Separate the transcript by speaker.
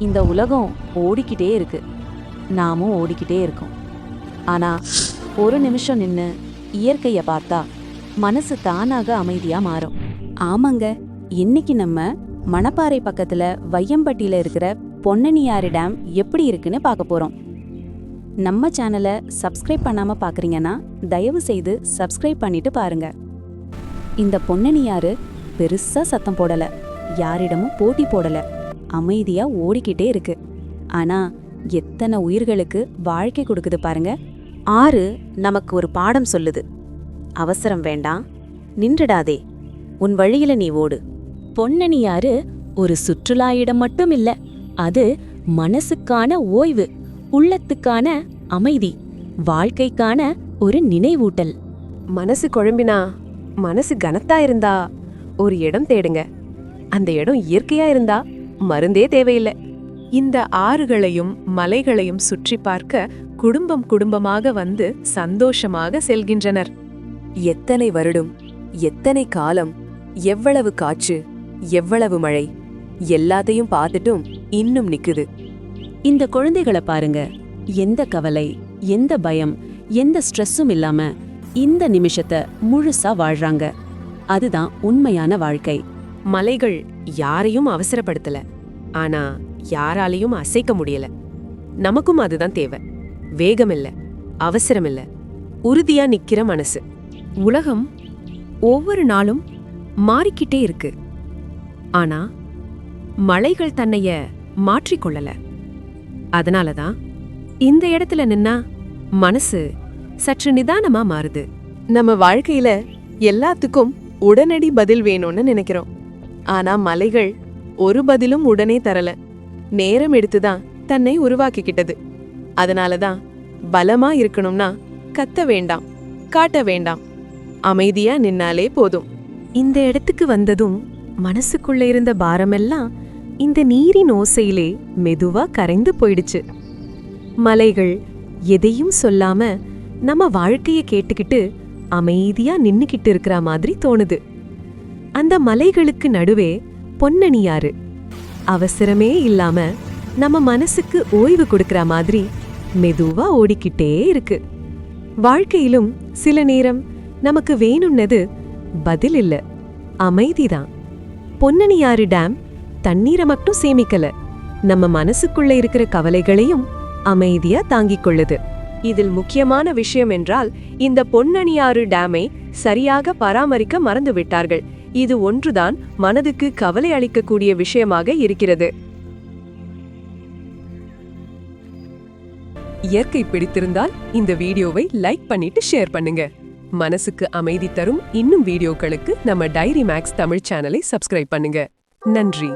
Speaker 1: இந்த உலகம் ஓடிக்கிட்டே இருக்கு. நாமும் ஓடிக்கிட்டே இருக்கோம். ஆனா ஒரு நிமிஷம் நின்று இயற்கைய பார்த்தா மனசு தானாக அமைதியா மாறும். ஆமாங்க இன்னைக்கு நம்ம மணப்பாறை பக்கத்துல வையம்பட்டியில இருக்கிற பொன்னனியாறு டேம் எப்படி இருக்குன்னு பார்க்க போறோம். நம்ம சேனலை சப்ஸ்கிரைப் பண்ணாம பாக்குறீங்கன்னா தயவு செய்து சப்ஸ்கிரைப் பண்ணிட்டு பாருங்க. இந்த பொன்னணியாறு பெருசா சத்தம் போடல. யாரிடமும் போட்டி போடலை. அமைதியா ஓடிக்கிட்டே இருக்கு. ஆனா எத்தனை உயிர்களுக்கு வாழ்க்கை கொடுக்குது பாருங்க. ஆறு நமக்கு ஒரு பாடம் சொல்லுது. அவசரம் வேண்டாம். நின்றுடாதே. உன் வழியில நீ ஓடு. பொன்னணியாறு ஒரு சுற்றுலா இடம் மட்டும் இல்ல. அது மனசுக்கான ஓய்வு உள்ளத்துக்கான அமைதி வாழ்க்கைக்கான ஒரு நினைவூட்டல்.
Speaker 2: மனசு குழம்பினா மனசு கனத்தா இருந்தா ஒரு இடம் தேடுங்க. அந்த இடம் இயற்கையா இருந்தா மருந்தே தேவையில்லை. இந்த ஆறுகளையும் மலைகளையும் சுற்றி பார்க்க குடும்பம் குடும்பமாக வந்து சந்தோஷமாக செல்கின்றனர். எத்தனை வருடம் எத்தனை காலம் எவ்வளவு காற்று எவ்வளவு மழை எல்லாத்தையும் பார்த்துட்டும் இன்னும் நிக்குது.
Speaker 1: இந்த குழந்தைகளை பாருங்க. எந்த கவலை எந்த பயம் எந்த ஸ்ட்ரெஸ்ஸும் இல்லாம இந்த நிமிஷத்தை முழுசா வாழ்றாங்க. அதுதான் உண்மையான வாழ்க்கை.
Speaker 2: மலைகள் யாரையும் அவசரப்படுத்தல. ஆனா யாராலையும் அசைக்க முடியல. நமக்கும் அதுதான் தேவை. வேகம் இல்ல அவசரம் இல்ல உறுதியா நிக்கிற மனசு. உலகம் ஒவ்வொரு நாளும் மாறிக்கிட்டே இருக்கு. ஆனா மலைகள் தன்னைய மாற்றிக்கொள்ளல. அதனாலதான் இந்த இடத்துல நின்னா மனசு சற்று நிதானமா மாறுது. நம்ம வாழ்க்கையில எல்லாத்துக்கும் உடனடி பதில் வேணும்னு நினைக்கிறோம். ஆனா மலைகள் ஒரு பதிலும் உடனே தரல. நேரம் எடுத்துதான் தன்னை உருவாக்கிக்கிட்டது. அதனாலதான் பலமா இருக்கணும்னா கத்த வேண்டாம் காட்ட வேண்டாம். அமைதியா நின்னாலே போதும். இந்த இடத்துக்கு வந்ததும் மனசுக்குள்ள இருந்த பாரமெல்லாம் இந்த நீரின் ஓசையிலே மெதுவா கரைந்து போயிடுச்சு. மலைகள் எதையும் சொல்லாம நம்ம வாழ்க்கைய கேட்டுக்கிட்டு அமைதியா நின்னுக்கிட்டு இருக்கிற மாதிரி தோணுது. அந்த மலைகளுக்கு நடுவே பொன்னணியாறு. அவசரமே இல்லாம நம்ம மனசுக்கு ஓய்வு கொடுக்கற மாதிரி மெதுவா ஓடிக்கிட்டே இருக்கு. வாழ்க்கையிலும் சில நேரம் நமக்கு வேணும்னது பதில் இல்ல அமைதிதான். பொன்னணியாறு டேம் தண்ணீரை மட்டும் சேமிக்கல நம்ம மனசுக்குள்ள இருக்கிற கவலைகளையும் அமைதியா தாங்கிக் கொள்ளுது. இதில் முக்கியமான விஷயம் என்றால் இந்த பொன்னணியாறு டேமை சரியாக பராமரிக்க மறந்து விட்டார்கள் இது ஒன்றுதான் மனதுக்கு கவலை அளிக்கக்கூடிய விஷயமாக இருக்கிறது. இயற்கை பிடித்திருந்தால் இந்த வீடியோவை லைக் பண்ணிட்டு ஷேர் பண்ணுங்க. மனசுக்கு அமைதி தரும் இன்னும் வீடியோக்களுக்கு நம்ம டைரி மேக்ஸ் தமிழ் சேனலை சப்ஸ்கிரைப் பண்ணுங்க. நன்றி.